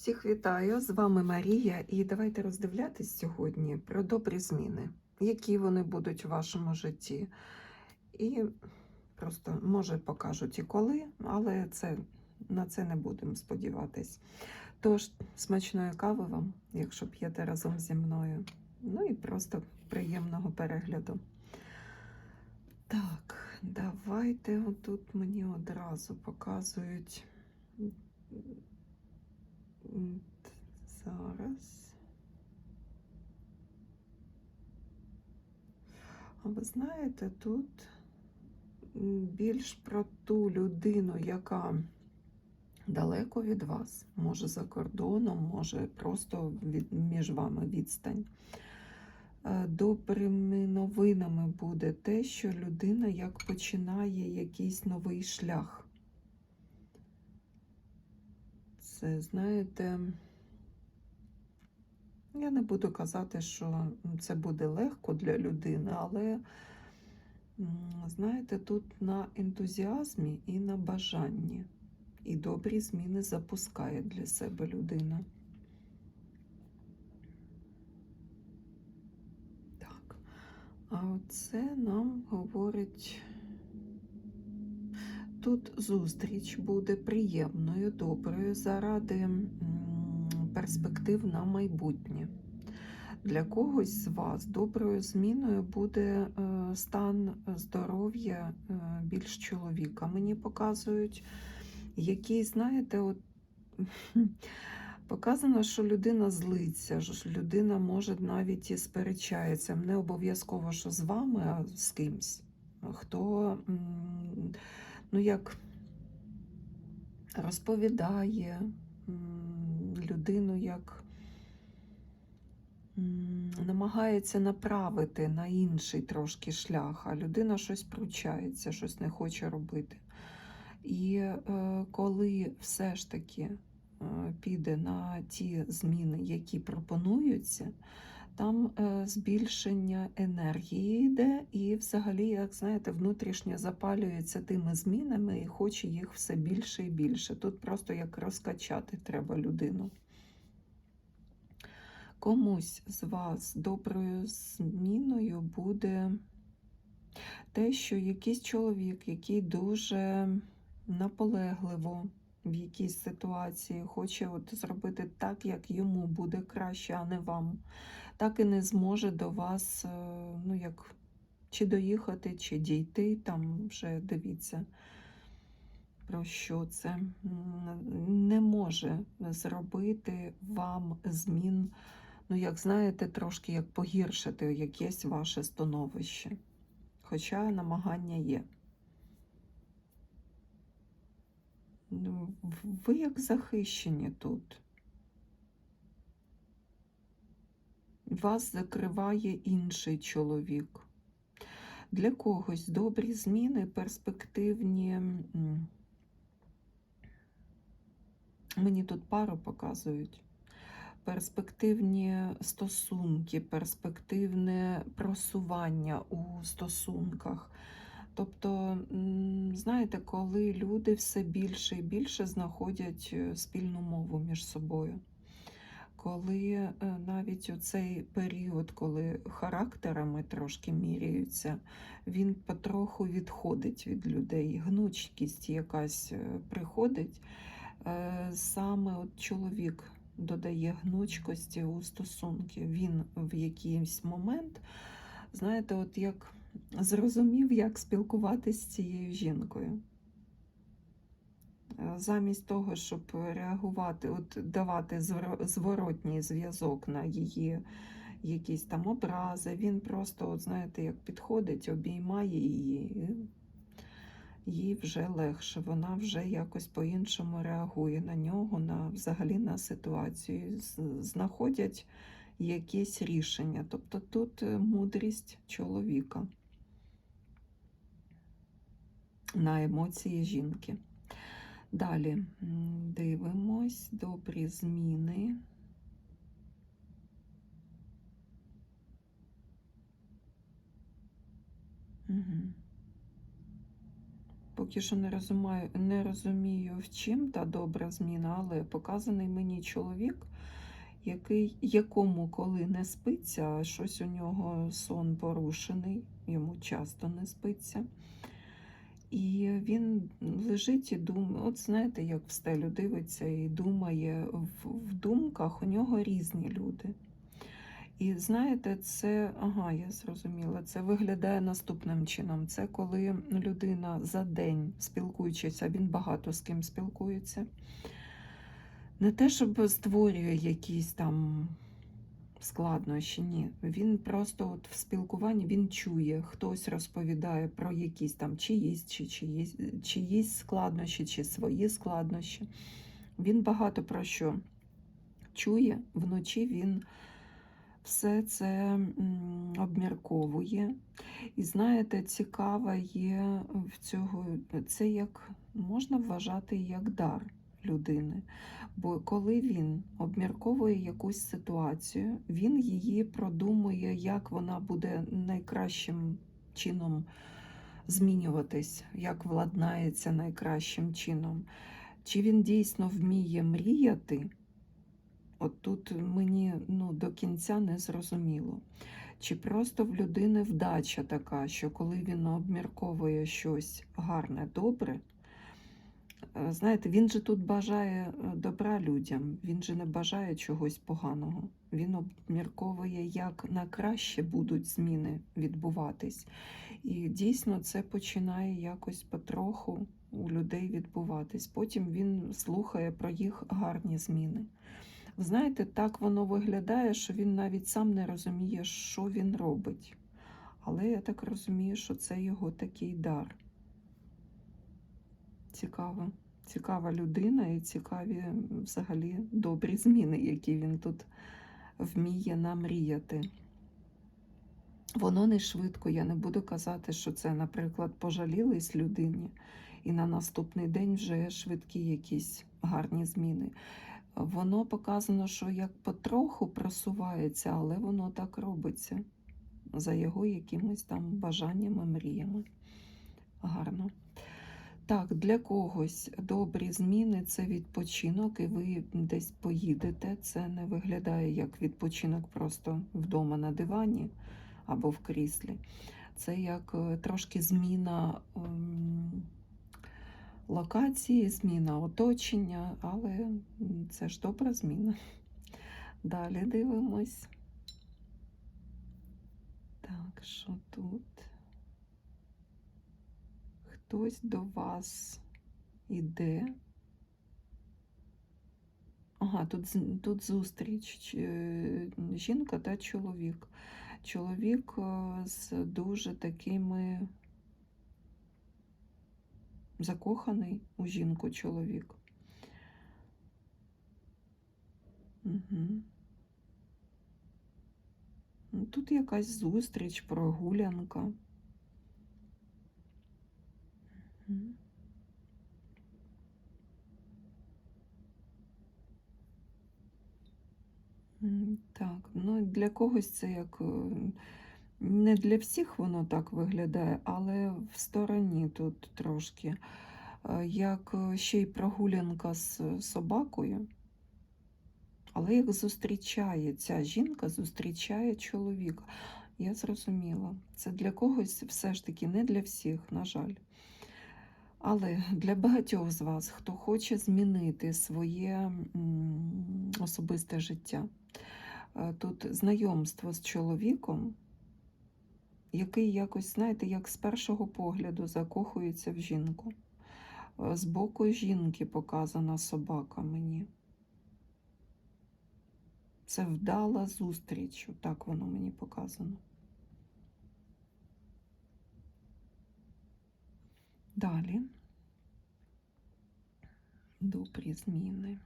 Всіх вітаю! З вами Марія, і давайте роздивлятись сьогодні про добрі зміни, які вони будуть у вашому житті. І просто, може, покажуть і коли, але це, на це не будемо сподіватись. Тож, смачної кави вам, якщо п'єте разом зі мною. Ну і просто приємного перегляду. Так, давайте отут мені одразу показують. М, Зараз. А ви знаєте, тут більш про ту людину, яка далеко від вас, може за кордоном, може просто від, між вами відстань. Е, Добрими новинами буде те, що людина як починає якийсь новий шлях. Знаєте, я не буду казати, що це буде легко для людини, але, знаєте, тут на ентузіазмі і на бажанні. І добрі зміни запускає для себе людина. Так. А оце нам говорить. Тут зустріч буде приємною, доброю заради перспектив на майбутнє. Для когось з вас доброю зміною буде е, стан здоров'я е, більш чоловіка. Мені показують, який, знаєте, от показано, що людина злиться, що людина може навіть і сперечається. Не обов'язково, що з вами, а з кимсь. Хто ну як розповідає людину, як намагається направити на інший трошки шлях, а людина щось пручається, щось не хоче робити. І е, коли все ж таки е, піде на ті зміни, які пропонуються, там е, збільшення енергії йде, і взагалі, як знаєте, внутрішньо запалюється тими змінами і хоче їх все більше і більше. Тут просто як розкачати треба людину. Комусь з вас доброю зміною буде те, що якийсь чоловік, який дуже наполегливо в якійсь ситуації хоче от зробити так, як йому буде краще, а не вам, так і не зможе до вас, е, ну як чи доїхати, чи дійти, там вже дивіться. Про що це не може зробити вам змін, ну, як знаєте, трошки як погіршити якесь ваше становище. Хоча намагання є. Ну, Ви як захищені тут. Вас закриває інший чоловік. Для когось добрі зміни, перспективні. Мені тут пару показують. Перспективні стосунки, перспективне просування у стосунках. Тобто, знаєте, коли люди все більше і більше знаходять е, спільну мову між собою. Коли е, навіть у цей період, коли характерами трошки міряються, він потроху відходить від людей, гнучкість якась е, приходить. Е, Саме от чоловік додає гнучкості у стосунки. Він в якийсь момент, знаєте, от як зрозумів, як спілкуватися з цією жінкою. Замість того, щоб реагувати, от давати зворотній зв'язок на її якісь там образи, він просто, от знаєте, як підходить, обіймає її, і їй вже легше, вона вже якось по-іншому реагує на нього, на взагалі на ситуацію. Знаходять якесь рішення. Тобто тут е, мудрість чоловіка на емоції жінки. Далі дивимось добрі зміни. Угу. Поки що не розумію, не розумію, в чим та добра зміна, але показаний мені чоловік, який, якому коли не спиться, щось у нього сон порушений, йому часто не спиться. І він лежить і думає, от знаєте, як в стелю дивиться і думає, в, в думках у нього різні люди. І знаєте, це, ага, я зрозуміла, це виглядає наступним чином. Це коли людина за день спілкуючись, а він багато з ким спілкується. Не те, щоб створює якісь там складнощі, ні. Він просто от в спілкуванні він чує, хтось розповідає про якісь там чиїсь, чи чиїсь, чиїсь складнощі, чи свої складнощі. Він багато про що чує, вночі він все це обмірковує. І знаєте, цікаве є в цього, це як можна вважати як дар людини. Бо коли він обмірковує якусь ситуацію, він її продумує, як вона буде найкращим чином змінюватись, як владнається найкращим чином. Чи він дійсно вміє мріяти? От тут мені ну, до кінця не зрозуміло. Чи просто в людини вдача така, що коли він обмірковує щось гарне, добре, знаєте, він же тут бажає е, добра людям, він же не бажає чогось поганого. Він обмірковує, як на краще будуть зміни відбуватись. І дійсно це починає якось потроху у людей відбуватись. Потім він слухає про їх гарні зміни. Знаєте, так воно виглядає, що він навіть сам не розуміє, що він робить. Але я так розумію, що це його такий дар. Цікаво. Цікава людина і цікаві взагалі добрі зміни, які він тут вміє намріяти. Воно не швидко, я не буду казати, що це, наприклад, пожалілись людині, і на наступний день вже швидкі якісь гарні зміни. Воно показано, що як потроху просувається, але воно так робиться за його якимись там бажаннями, мріями. Гарно. Так, для когось добрі зміни це відпочинок, і ви десь поїдете. Це не виглядає як відпочинок просто вдома на дивані або в кріслі. Це як е, трошки зміна. ем, локації, зміна оточення, але це ж добра зміна. Далі дивимось. Так, що тут? Хтось до вас іде. Ага, тут, тут зустріч е, жінка та чоловік. Чоловік е, з дуже такими закоханий у жінку чоловік. Угу. Тут якась зустріч, прогулянка. Так, ну для когось це як е, не для всіх воно так виглядає, але в стороні тут трошки. Е, Як е, ще й прогулянка з собакою, але їх зустрічає ця жінка, зустрічає чоловіка. Я зрозуміла. Це для когось все ж таки не для всіх, на жаль. Але для багатьох з вас, хто хоче змінити своє особисте життя, е, тут знайомство з чоловіком, який якось, знаєте, як з першого погляду закохується в жінку. Е, З боку жінки показана собака мені. Це вдала зустріч, так воно мені показано. Далі. Добрі зміни.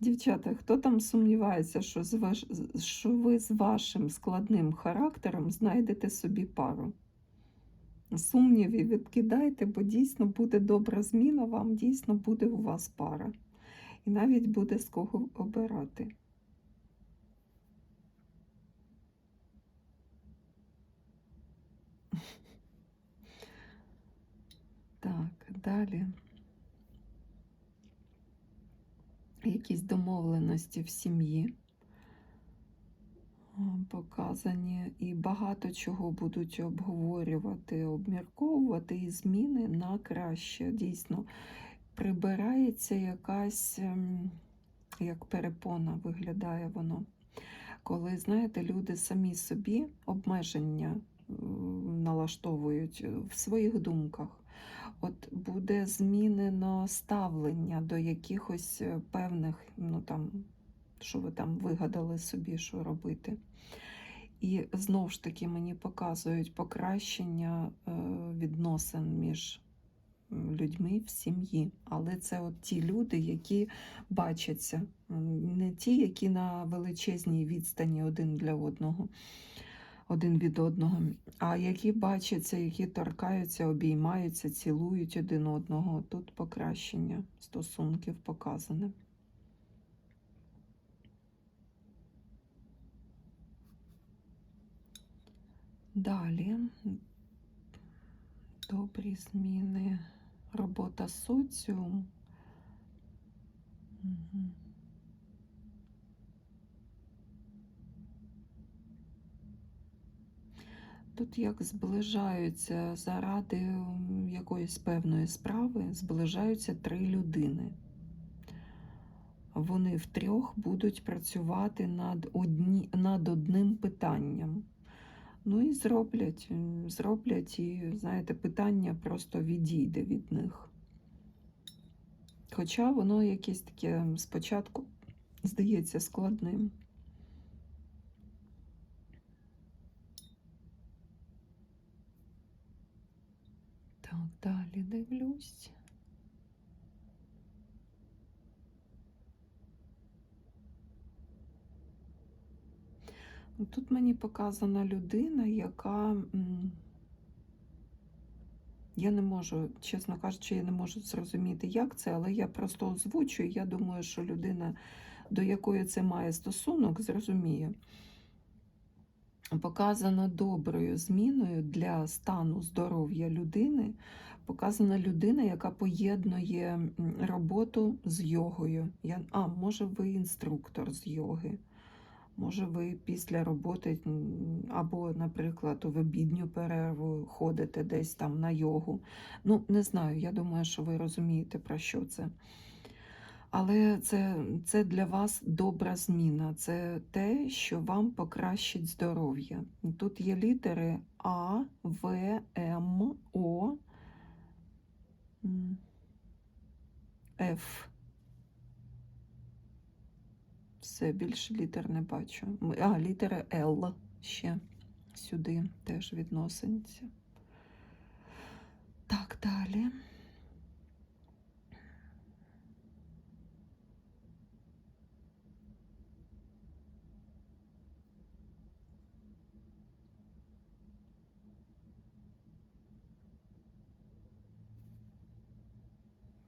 Дівчата, хто там сумнівається, що з ваш... що ви з вашим складним характером знайдете собі пару? Сумніви відкидайте, бо дійсно буде добра зміна, вам дійсно буде у вас пара. І навіть буде з кого обирати. Так, далі. Якісь домовленості в сім'ї показані, і багато чого будуть обговорювати, обмірковувати, і зміни на краще. Дійсно, прибирається якась, ем, як перепона виглядає воно. Коли, знаєте, люди самі собі обмеження е, налаштовують в своїх думках. От буде змінено ставлення до якихось е, певних, ну там, що ви там вигадали собі, що робити. І знову ж таки мені показують покращення е, відносин між людьми в сім'ї. Але це от ті люди, які бачаться, не ті, які на величезній відстані один для одного, один від одного, а які бачаться, які торкаються, обіймаються, цілують один одного. Тут покращення стосунків показане. Далі добрі зміни, робота соціум. Мгм. Тут як зближаються заради якоїсь певної справи, зближаються три людини. Вони втрьох будуть працювати над, одні, над одним питанням. Ну і зроблять, зроблять, і, знаєте, питання просто відійде від них. Хоча воно якесь таке спочатку здається складним. Так, далі дивлюсь. Тут мені показана людина, яка. Я не можу, чесно кажучи, я не можу зрозуміти, як це, але я просто озвучую. Я думаю, що людина, до якої це має стосунок, зрозуміє. Показано доброю зміною для стану здоров'я людини. Показана людина, яка поєднує роботу з йогою. Я, а, може, ви інструктор з йоги. Може, ви після роботи або, наприклад, в обідню перерву ходите десь там на йогу. Ну, не знаю, я думаю, що ви розумієте, про що це. Але це, це для вас добра зміна. Це те, що вам покращить здоров'я. Тут є літери А, В, М, О, Ф. Все, більше літер не бачу. А, літера Л ще сюди теж відноситься. Так, далі.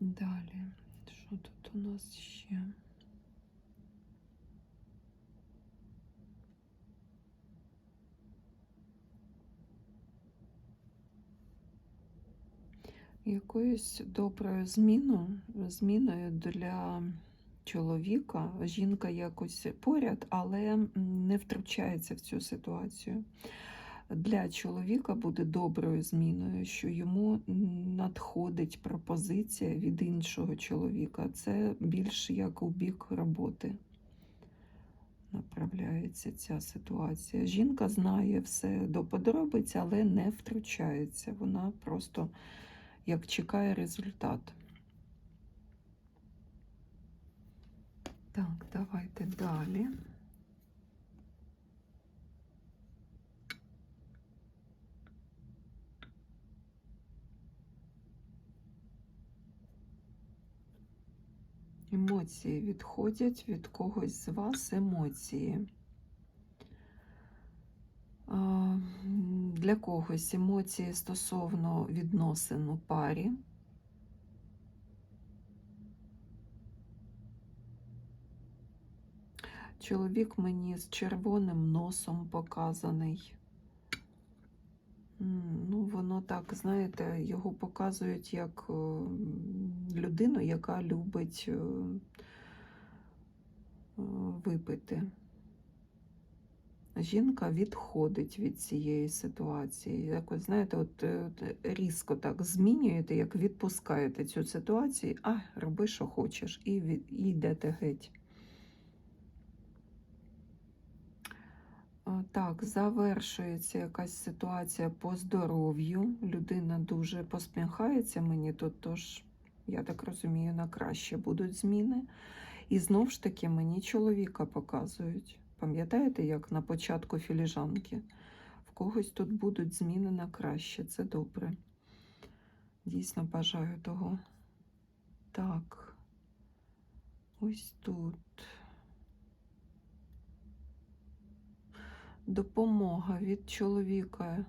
Далі. Що тут у нас ще? Якоюсь доброю зміну, зміною для чоловіка. Жінка якось поряд, але не втручається в цю ситуацію. Для чоловіка буде доброю зміною, що йому надходить пропозиція від іншого чоловіка. Це більш як у бік роботи направляється ця ситуація. Жінка знає все до подробиць, але не втручається. Вона просто як чекає результат. Так, давайте далі. Емоції відходять від когось з вас емоції. Для когось емоції стосовно відносин у парі. Чоловік мені з червоним носом показаний. Ну, воно так, знаєте, його показують як е, людину, яка любить е, е, випити. Жінка відходить від цієї ситуації. Якось, знаєте, от от різко так змінюєте, як відпускаєте цю ситуацію, а роби, що хочеш, і, від, і йдете геть. А, Так, завершується якась ситуація по здоров'ю. Людина дуже посміхається мені тут, тож, я так розумію, на краще будуть зміни. І знов ж таки мені чоловіка показують. Пам'ятаєте, як на початку філіжанки? В когось тут будуть зміни на краще. Це добре. Дійсно бажаю того. Так. Ось тут. Допомога від чоловіка.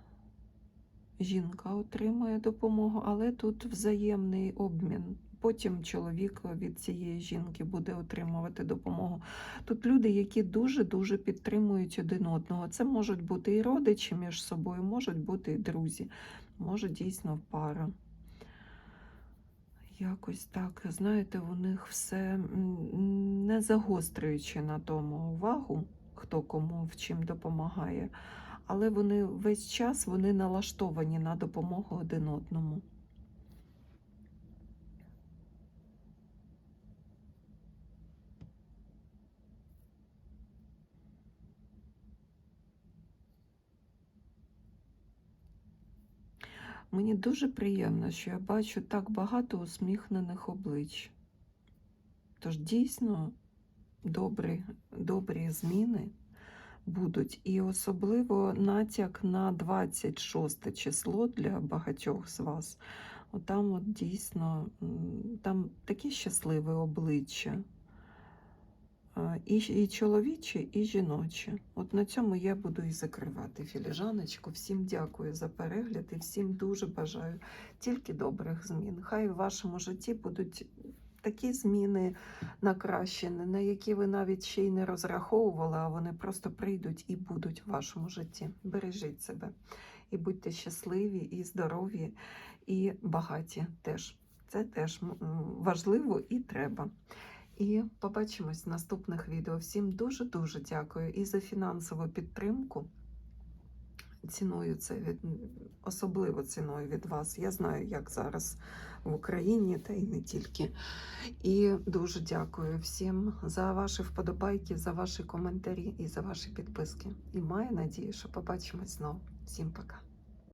Жінка отримує допомогу, але тут взаємний обмін. Потім чоловік від цієї жінки буде отримувати допомогу. Тут люди, які дуже-дуже підтримують один одного. Це можуть бути і родичі між собою, можуть бути і друзі, може дійсно пара. Якось так, знаєте, у них все не загострюючи на тому увагу, хто кому в чим допомагає, але вони весь час вони налаштовані на допомогу один одному. Мені дуже приємно, що я бачу так багато усміхнених облич. Тож дійсно добрі, добрі зміни будуть. І особливо натяк на 26 число для багатьох з вас. Отам от дійсно там таке щасливе обличчя. І, і чоловіче, і жіноче. От на цьому я буду і закривати філіжаночку. Всім дякую за перегляд і всім дуже бажаю тільки добрих змін. Хай в вашому житті будуть такі зміни на краще, на які ви навіть ще й не розраховували, а вони просто прийдуть і будуть в вашому житті. Бережіть себе і будьте щасливі, і здорові, і багаті теж. Це теж важливо і треба. І побачимось в наступних відео. Всім дуже-дуже дякую і за фінансову підтримку. Ціную це від особливо ціною від вас. Я знаю, як зараз в Україні, та й не тільки. І дуже дякую всім за ваші вподобайки, за ваші коментарі і за ваші підписки. І маю надію, що побачимось знову. Всім пока.